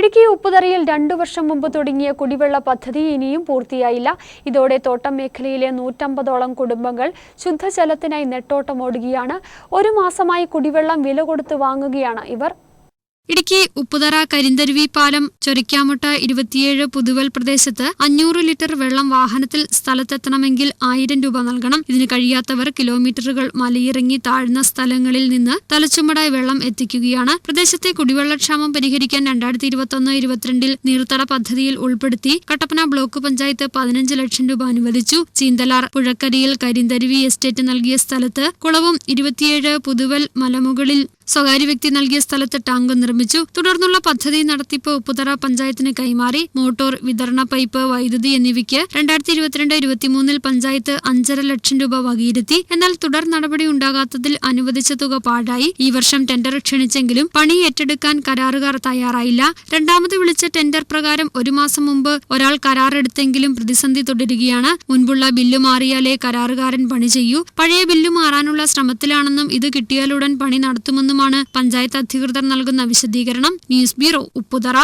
ഇടുക്കി ഉപ്പുതറയിൽ രണ്ടു വർഷം മുമ്പ് തുടങ്ങിയ കുടിവെള്ള പദ്ധതി ഇനിയും പൂർത്തിയായില്ല. ഇതോടെ തോട്ടം മേഖലയിലെ നൂറ്റമ്പതോളം കുടുംബങ്ങൾ ശുദ്ധജലത്തിനായി നെട്ടോട്ടമോടുകയാണ്. ഒരു മാസമായി കുടിവെള്ളം വില കൊടുത്ത് വാങ്ങുകയാണ് ഇവർ. ഇടുക്കി ഉപ്പുതറ കരിന്തരുവി പാലം ചൊരിക്കാമുട്ട ഇരുപത്തിയേഴ് പുതുവൽ പ്രദേശത്ത് അഞ്ഞൂറ് ലിറ്റർ വെള്ളം വാഹനത്തിൽ സ്ഥലത്തെത്തണമെങ്കിൽ ആയിരം രൂപ നൽകണം. ഇതിന് കഴിയാത്തവർ കിലോമീറ്ററുകൾ മലയിറങ്ങി താഴ്ന്ന സ്ഥലങ്ങളിൽ നിന്ന് തലച്ചുമടായി വെള്ളം എത്തിക്കുകയാണ്. പ്രദേശത്തെ കുടിവെള്ളക്ഷാമം പരിഹരിക്കാൻ രണ്ടായിരത്തി ഇരുപത്തൊന്ന് ഇരുപത്തിരണ്ടിൽ നീർത്തട പദ്ധതിയിൽ ഉൾപ്പെടുത്തി കട്ടപ്പന ബ്ലോക്ക് പഞ്ചായത്ത് പതിനഞ്ച് ലക്ഷം രൂപ അനുവദിച്ചു. ചീന്തലാർ പുഴക്കരിയിൽ കരിന്തരുവി എസ്റ്റേറ്റ് നൽകിയ സ്ഥലത്ത് കുളവും ഇരുപത്തിയേഴ് പുതുവൽ മലമുകളിൽ സ്വകാര്യ വ്യക്തി നൽകിയ സ്ഥലത്ത് ടാങ്ക് നിർമ്മിച്ചു. തുടർന്നുള്ള പദ്ധതി നടത്തിപ്പ് ഉപ്പുതറ പഞ്ചായത്തിന് കൈമാറി. മോട്ടോർ വിതരണ പൈപ്പ് വൈദ്യുതി എന്നിവയ്ക്ക് രണ്ടായിരത്തി ഇരുപത്തിരണ്ട് ഇരുപത്തിമൂന്നിൽ പഞ്ചായത്ത് അഞ്ചര ലക്ഷം രൂപ വകയിരുത്തി. എന്നാൽ തുടർ നടപടി ഉണ്ടാകാത്തതിൽ അനുവദിച്ച തുക പാഴായി. ഈ വർഷം ടെൻഡർ ക്ഷണിച്ചെങ്കിലും പണി ഏറ്റെടുക്കാൻ കരാറുകാർ തയ്യാറായില്ല. രണ്ടാമത് വിളിച്ച ടെൻഡർ പ്രകാരം ഒരു മാസം മുമ്പ് ഒരാൾ കരാറെടുത്തെങ്കിലും പ്രതിസന്ധി തുടരുകയാണ്. മുൻപുള്ള ബില്ല് മാറിയാലേ കരാറുകാരൻ പണി ചെയ്യൂ. പഴയ ബില്ല് മാറാനുള്ള ശ്രമത്തിലാണെന്നും ഇത് കിട്ടിയാലുടൻ പണി നടത്തുമെന്നുമാണ് പഞ്ചായത്ത് അധികൃതർ നൽകുന്ന വിശദീകരണം ന്യൂസ് ബ്യൂറോ ഉപ്പുതറ